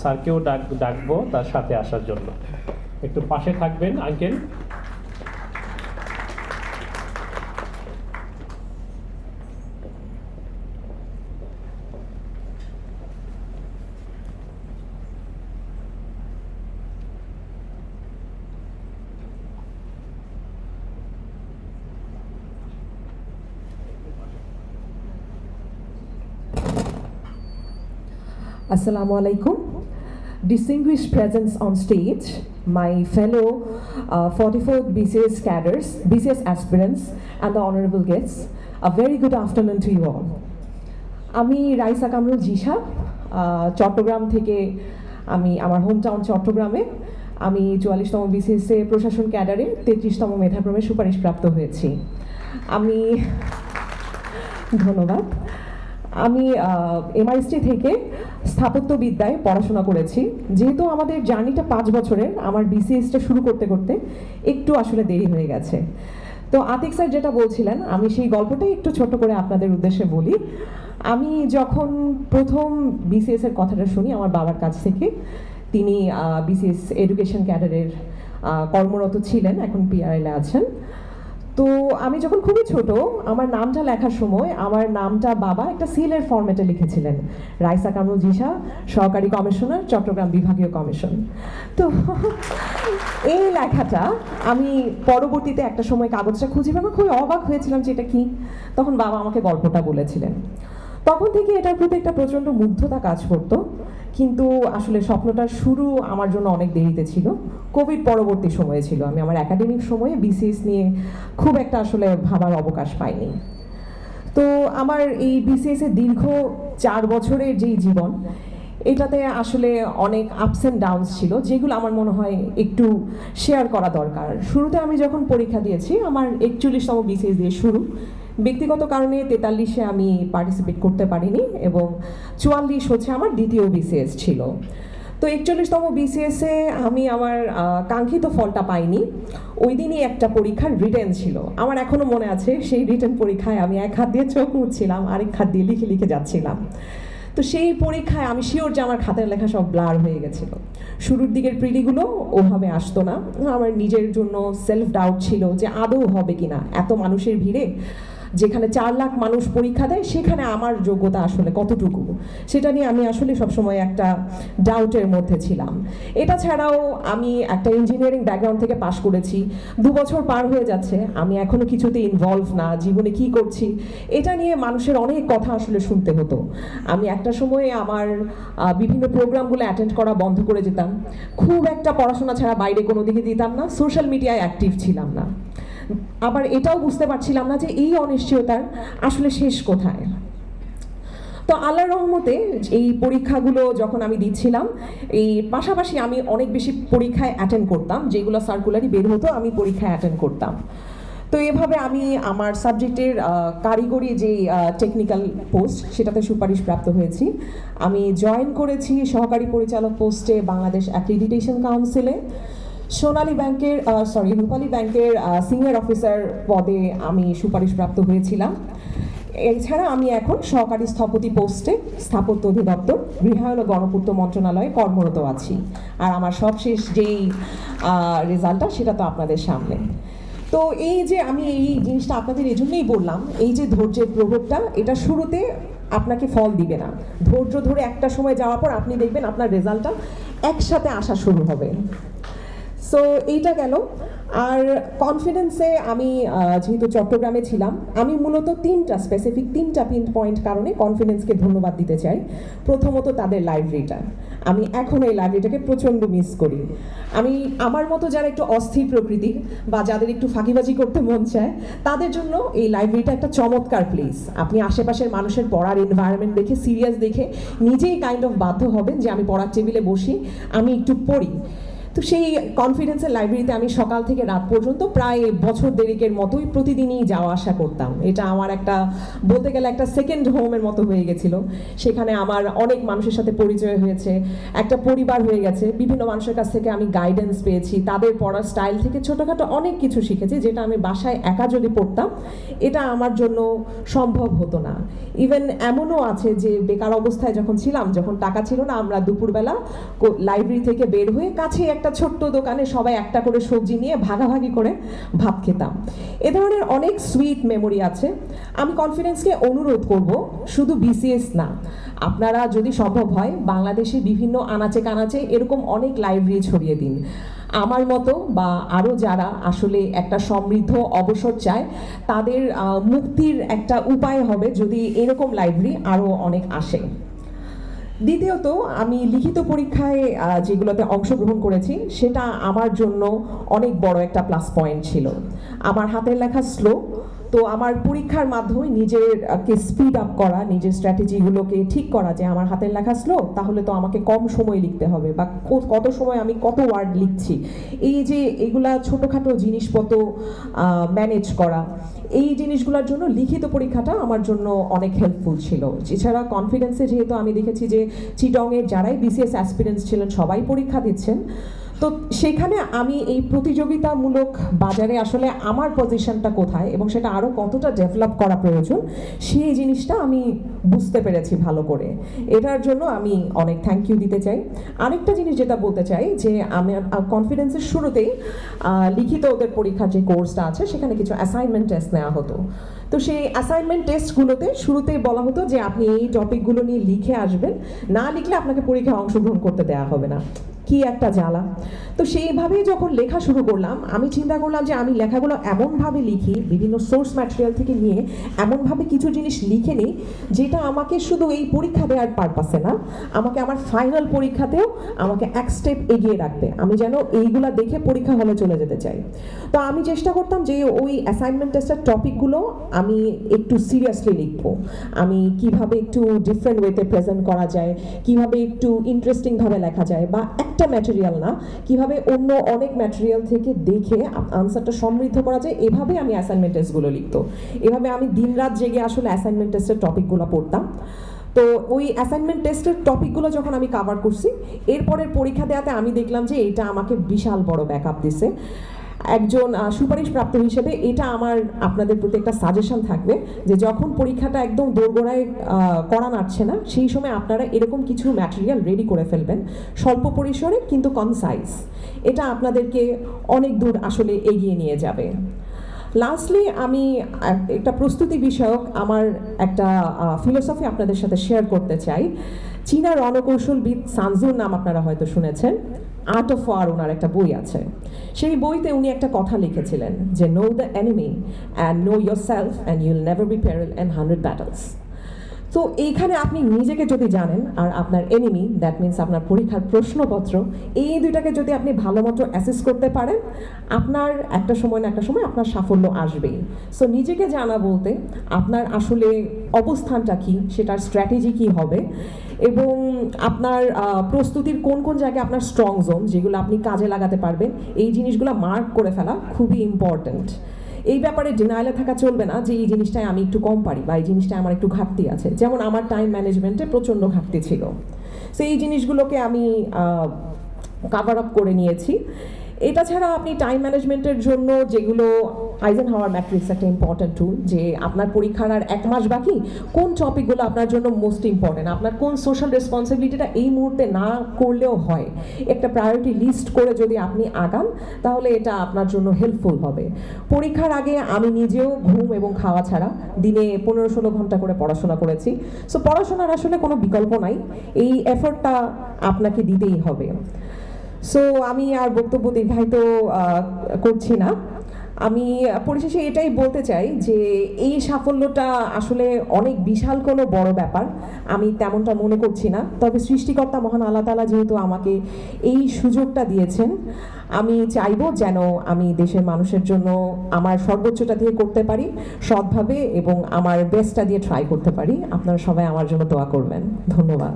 স্যারকেও ডাক ডাকবো তার সাথে আসার জন্য। একটু পাশে থাকবেন uncle. Assalamu alaikum. Distinguished presence on stage, my fellow uh, 44th BCS cadres, BCS aspirants, and the honorable guests, a very good afternoon to you all. আমি রাইসা কামরুল আহ, চট্টগ্রাম থেকে আমি আমার হোম টাউন চট্টগ্রামে আমি চুয়াল্লিশতম বিসিএসএ প্রশাসন ক্যাডারে তেত্রিশতম মেধাক্রমে সুপারিশপ্রাপ্ত হয়েছি আমি ধন্যবাদ আমি এমআইএসটি থেকে স্থাপত্যবিদ্যায় পড়াশোনা করেছি। যেহেতু আমাদের জার্নিটা পাঁচ বছরের, আমার বিসিএসটা শুরু করতে করতে একটু আসলে দেরি হয়ে গেছে। তো আতিক স্যার যেটা বলছিলেন, আমি সেই গল্পটাই একটু ছোট করে আপনাদের উদ্দেশ্যে বলি। আমি যখন প্রথম বিসিএস এর কথাটা শুনি আমার বাবার কাছ থেকে, তিনি বিসিএস এডুকেশন ক্যাডারের কর্মরত ছিলেন, এখন পিআরএলে আছেন। তো আমি যখন খুবই ছোট, আমার নামটা লেখার সময় আমার নামটা বাবা একটা সিলের ফরম্যাটে লিখেছিলেন। রাইসা কামরুল জিসা সহকারী কমিশনার, চট্টগ্রাম বিভাগীয় কমিশন। তো এই লেখাটা আমি পরবর্তীতে একটা সময় কাগজটা খুঁজে পেয়ে খুবই অবাক হয়েছিলাম যে এটা কি। তখন বাবা আমাকে গল্পটা বলেছিলেন। তখন থেকে এটার প্রতি একটা প্রচণ্ড মুগ্ধতা কাজ করতো। কিন্তু আসলে স্বপ্নটার শুরু আমার জন্য অনেক দেরিতে ছিল। কোভিড পরবর্তী সময়ে ছিল। আমি আমার একাডেমিক সময়ে বিসিএস নিয়ে খুব একটা আসলে ভাবার অবকাশ পাইনি। তো আমার এই বিসিএস এর দীর্ঘ চার বছরের যেই জীবন, এটাতে আসলে অনেক আপস অ্যান্ড ডাউনস ছিল, যেগুলো আমার মনে হয় একটু শেয়ার করা দরকার। শুরুতে আমি যখন পরীক্ষা দিয়েছি, আমার একচল্লিশতম বিসিএস দিয়ে শুরু। ব্যক্তিগত কারণে তেতাল্লিশে আমি পার্টিসিপেট করতে পারিনি এবং চুয়াল্লিশ হচ্ছে আমার দ্বিতীয় বিসিএস ছিল। তো একচল্লিশতম বিসিএসে আমি আমার কাঙ্ক্ষিত ফলটা পাইনি। ওই দিনই একটা পরীক্ষার রিটেন ছিল। আমার এখনও মনে আছে সেই রিটেন পরীক্ষায় আমি এক হাত দিয়ে চোখ মুছছিলাম আরেক হাত দিয়ে লিখে লিখে যাচ্ছিলাম। তো সেই পরীক্ষায় আমি শিওর যে আমার খাতের লেখা সব ব্লার হয়ে গেছিল। শুরুর দিকের প্রিলিগুলো ওভাবে আসতো না। আমার নিজের জন্য সেলফ ডাউট ছিল যে আদৌ হবে কিনা। এত মানুষের ভিড়ে যেখানে চার লাখ মানুষ পরীক্ষা দেয়, সেখানে আমার যোগ্যতা আসলে কতটুকু? সেটা নিয়ে আমি আসলে সবসময় একটা ডাউটের মধ্যে ছিলাম। এটা ছাড়াও আমি একটা ইঞ্জিনিয়ারিং ব্যাকগ্রাউন্ড থেকে পাশ করেছি। দু বছর পার হয়ে যাচ্ছে, আমি এখনও কিছুতে ইনভলভ না, জীবনে কি করছি, এটা নিয়ে মানুষের অনেক কথা আসলে শুনতে হতো। আমি একটা সময়ে আমার বিভিন্ন প্রোগ্রামগুলো অ্যাটেন্ড করা বন্ধ করে যেতাম। খুব একটা পড়াশোনা ছাড়া বাইরে কোনো দিকে দিতাম না সোশ্যাল মিডিয়ায় অ্যাক্টিভ ছিলাম না। আবার এটাও বুঝতে পারছিলাম না যে এই অনিশ্চয়তার আসলে শেষ কোথায়। তো আল্লাহর রহমতে এই পরীক্ষাগুলো যখন আমি দিচ্ছিলাম, এই পাশাপাশি আমি অনেক বেশি পরীক্ষায় অ্যাটেন্ড করতাম, যেগুলো সার্কুলারই বের হতো, আমি পরীক্ষায় অ্যাটেন্ড করতাম। তো এভাবে আমি আমার সাবজেক্টের কারিগরি যে টেকনিক্যাল পোস্ট সেটাতে সুপারিশ প্রাপ্ত হয়েছি। আমি জয়েন করেছি সহকারী পরিচালক পোস্টে বাংলাদেশ অ্যাক্রিডিটেশন কাউন্সিলে সোনালী ব্যাংকের সরি রূপালী ব্যাংকের সিনিয়র অফিসার পদে আমি সুপারিশপ্রাপ্ত হয়েছিলাম। এছাড়া আমি এখন সহকারী স্থপতি পোস্টে স্থাপত্য অধিদপ্তর, গৃহায়ন ও গণপূর্ত মন্ত্রণালয়ে কর্মরত আছি। আর আমার সবশেষ যেই রেজাল্টটা সেটা তো আপনাদের সামনে। তো এই যে আমি এই জিনিসটা আপনাদের এই জন্যই বললাম, এই যে ধৈর্যের প্রভাবটা, এটা শুরুতে আপনাকে ফল দিবে না। ধৈর্য ধরে একটা সময় যাওয়ার পর আপনি দেখবেন আপনার রেজাল্টটা একসাথে আসা শুরু হবে। সো এইটা গেল আর কনফিডেন্সে আমি যেহেতু চট্টগ্রামে ছিলাম, আমি মূলত তিনটা স্পেসিফিক তিনটা পিন পয়েন্ট কারণে কনফিডেন্সকে ধন্যবাদ দিতে চাই। প্রথমত তাদের লাইব্রেরিটা আমি এখন এই লাইব্রেরিটাকে প্রচণ্ড মিস করি। আমি, আমার মতো যারা একটু অস্থির প্রকৃতির বা যাদের একটু ফাঁকিবাজি করতে মন চায়, তাদের জন্য এই লাইব্রেরিটা একটা চমৎকার প্লেস আপনি আশেপাশের মানুষের পড়ার এনভায়রনমেন্ট দেখে সিরিয়াস দেখে নিজেই কাইন্ড অফ বাধ্য হবেন যে আমি পড়ার টেবিলে বসি, আমি একটু পড়ি। তো সেই কনফিডেন্সের লাইব্রেরিতে আমি সকাল থেকে রাত পর্যন্ত প্রায় বছর দেরিকের মতোই প্রতিদিনই যাওয়া আসা করতাম। এটা আমার একটা, বলতে গেলে একটা সেকেন্ড হোমের মতো হয়ে গেছিল। সেখানে আমার অনেক মানুষের সাথে পরিচয় হয়েছে, একটা পরিবার হয়ে গেছে, বিভিন্ন মানুষের কাছ থেকে আমি গাইডেন্স পেয়েছি, তাদের পড়ার স্টাইল থেকে ছোটোখাটো অনেক কিছু শিখেছি, যেটা আমি বাসায় একা যদি পড়তাম, এটা আমার জন্য সম্ভব হতো না। ইভেন এমনও আছে যে বেকার অবস্থায় যখন ছিলাম, যখন টাকা ছিল না, আমরা দুপুরবেলা লাইব্রেরি থেকে বের হয়ে কাছে একটা ছোট্ট দোকানে সবাই একটা করে সবজি নিয়ে ভাগাভাগি করে ভাত খেতাম। এ ধরনের অনেক সুইট মেমোরি আছে। আমি কনফিডেন্সকে অনুরোধ করব, শুধু বিসিএস না। আপনারা যদি সম্ভব হয়, বাংলাদেশে বিভিন্ন আনাচে কানাচে এরকম অনেক লাইব্রেরি ছড়িয়ে দিন। আমার মতো বা আরও যারা আসলে একটা সমৃদ্ধ অবসর চায়, তাদের মুক্তির একটা উপায় হবে যদি এরকম লাইব্রেরি আরও অনেক আসে। দ্বিতীয়ত, আমি লিখিত পরীক্ষায় যেগুলোতে অংশগ্রহণ করেছি, সেটা আমার জন্য অনেক বড় একটা প্লাস পয়েন্ট ছিল। আমার হাতের লেখা স্লো তো আমার পরীক্ষার মাধ্যমে নিজেরকে স্পিড আপ করা, নিজের স্ট্র্যাটেজিগুলোকে ঠিক করা যে আমার হাতের লেখা স্লো তাহলে তো আমাকে কম সময় লিখতে হবে বা কত সময় আমি কত ওয়ার্ড লিখছি। এই যে এগুলা ছোটোখাটো জিনিসপত্র ম্যানেজ করা, এই জিনিসগুলোর জন্য লিখিত পরীক্ষাটা আমার জন্য অনেক হেল্পফুল ছিল। এছাড়া কনফিডেন্সে যেহেতু আমি দেখেছি যে চিটংয়ের যারাই বিসিএস অ্যাসপিরেন্টস ছিলেন সবাই পরীক্ষা দিচ্ছেন। তো সেখানে আমি এই প্রতিযোগিতামূলক বাজারে আসলে আমার পজিশনটা কোথায় এবং সেটা আরও কতটা ডেভেলপ করা প্রয়োজন, সেই জিনিসটা আমি বুঝতে পেরেছি ভালো করে। এটার জন্য আমি অনেক থ্যাংক ইউ দিতে চাই। আরেকটা জিনিস যেটা বলতে চাই যে আমি কনফিডেন্সের শুরুতেই লিখিত ওদের পরীক্ষার যে কোর্সটা আছে, সেখানে কিছু অ্যাসাইনমেন্ট টেস্ট নেওয়া হতো। তো সেই অ্যাসাইনমেন্ট টেস্টগুলোতে শুরুতেই বলা হতো যে আপনি এই টপিকগুলো নিয়ে লিখে আসবেন। না লিখলে আপনাকে পরীক্ষায় অংশগ্রহণ করতে দেওয়া হবে না। কি একটা জ্বালা। তো সেইভাবেই যখন লেখা শুরু করলাম, আমি চিন্তা করলাম যে আমি লেখাগুলো এমনভাবে লিখি, বিভিন্ন সোর্স ম্যাটেরিয়াল থেকে নিয়ে এমনভাবে কিছু জিনিস লিখে নিই, যেটা আমাকে শুধু এই পরীক্ষা দেওয়ার পারপাসে না, আমাকে আমার ফাইনাল পরীক্ষাতেও আমাকে এক স্টেপ এগিয়ে রাখবে। আমি যেন এইগুলা দেখে পরীক্ষা হলে চলে যেতে চাই। তো আমি চেষ্টা করতাম যে ওই অ্যাসাইনমেন্ট টেস্টের টপিকগুলো আমি একটু সিরিয়াসলি লিখব। আমি কীভাবে একটু ডিফারেন্ট ওয়েতে প্রেজেন্ট করা যায়, কীভাবে একটু ইন্টারেস্টিংভাবে লেখা যায়, বা একটা ম্যাটেরিয়াল না। কীভাবে অন্য অনেক ম্যাটেরিয়াল থেকে দেখে আনসারটা সমৃদ্ধ করা যায়, এভাবে আমি অ্যাসাইনমেন্ট টেস্টগুলো লিখতো। এভাবে আমি দিনরাত জেগে আসলে অ্যাসাইনমেন্ট টেস্টের টপিকগুলো পড়তাম। তো ওই অ্যাসাইনমেন্ট টেস্টের টপিকগুলো যখন আমি কাভার করছি, এরপরের পরীক্ষা দেওয়াতে আমি দেখলাম যে এটা আমাকে বিশাল বড় ব্যাকআপ দিছে। একজন সুপারিশ সুপারিশপ্রাপ্ত হিসেবে এটা আমার আপনাদের প্রতি একটা সাজেশন থাকবে যে যখন পরীক্ষাটা একদম দোরগোড়ায় করা নাড়ছে না, সেই সময় আপনারা এরকম কিছু ম্যাটেরিয়াল রেডি করে ফেলবেন। স্বল্প পরিসরে কিন্তু কনসাইজ এটা আপনাদেরকে অনেক দূর আসলে এগিয়ে নিয়ে যাবে। লাস্টলি আমি এক- একটা প্রস্তুতি বিষয়ক আমার একটা ফিলোসফি আপনাদের সাথে শেয়ার করতে চাই। চীনা রণকৌশলবিদ সানজুর নাম আপনারা হয়তো শুনেছেন। আর্ট অফ ওয়ার ওনার একটা বই আছে। সেই বইতে উনি একটা কথা লিখেছিলেন যে know the enemy and know yourself and you'll never be perilled and hundred battles তো এইখানে আপনি নিজেকে যদি জানেন আর আপনার এনিমি দ্যাট মিন্স আপনার পরীক্ষার প্রশ্নপত্র, এই দুইটাকে যদি আপনি ভালো মতো অ্যাসেস করতে পারেন, আপনার একটা সময় না একটা সময় আপনার সাফল্য আসবেই। সো নিজেকে জানা বলতে আপনার আসলে অবস্থানটা কি, সেটার স্ট্র্যাটেজি কি হবে, এবং আপনার প্রস্তুতির কোন কোন জায়গায় আপনার স্ট্রং জোন যেগুলো আপনি কাজে লাগাতে পারবেন, এই জিনিসগুলো মার্ক করে ফেলা খুবই ইম্পর্ট্যান্ট এই ব্যাপারে ডিনাইলে থাকা চলবে না যে এই জিনিসটায় আমি একটু কম পারি বা এই জিনিসটায় আমার একটু ঘাটতি আছে। যেমন আমার টাইম ম্যানেজমেন্টে প্রচণ্ড ঘাটতি ছিল। সেই জিনিসগুলোকে আমি কাভার আপ করে নিয়েছি। এটা ছাড়া আপনি টাইম ম্যানেজমেন্টের জন্য যেগুলো আইজেন হাওয়ার ম্যাট্রিক্স একটা ইম্পর্ট্যান্ট টুল যে আপনার পরীক্ষার আর এক মাস বাকি, কোন টপিকগুলো আপনার জন্য মোস্ট ইম্পর্ট্যান্ট আপনার কোন সোশ্যাল রেসপন্সিবিলিটিটা এই মুহূর্তে না করলেও হয়? একটা প্রায়োরিটি লিস্ট করে যদি আপনি আগান, তাহলে এটা আপনার জন্য হেল্পফুল হবে। পরীক্ষার আগে আমি নিজেও ঘুম এবং খাওয়া ছাড়া দিনে পনেরো ষোলো ঘণ্টা করে পড়াশোনা করেছি। সো পড়াশোনার আসলে কোনো বিকল্প নাই। এই এফোর্টটা আপনাকে দিতেই হবে। সো আমি আর বক্তব্য দীর্ঘায়িত করছি না। আমি পরিশেষে এটাই বলতে চাই যে, এই সাফল্যটা আসলে অনেক বিশাল কোনো বড় ব্যাপার। আমি তেমনটা মনে করছি না। তবে সৃষ্টিকর্তা মহান আল্লাহ তালা যেহেতু আমাকে এই সুযোগটা দিয়েছেন, আমি চাইব যেন আমি দেশের মানুষের জন্য আমার সর্বোচ্চটা দিয়ে করতে পারি, সৎভাবে এবং আমার বেস্টটা দিয়ে ট্রাই করতে পারি। আপনারা সবাই আমার জন্য দোয়া করবেন। ধন্যবাদ।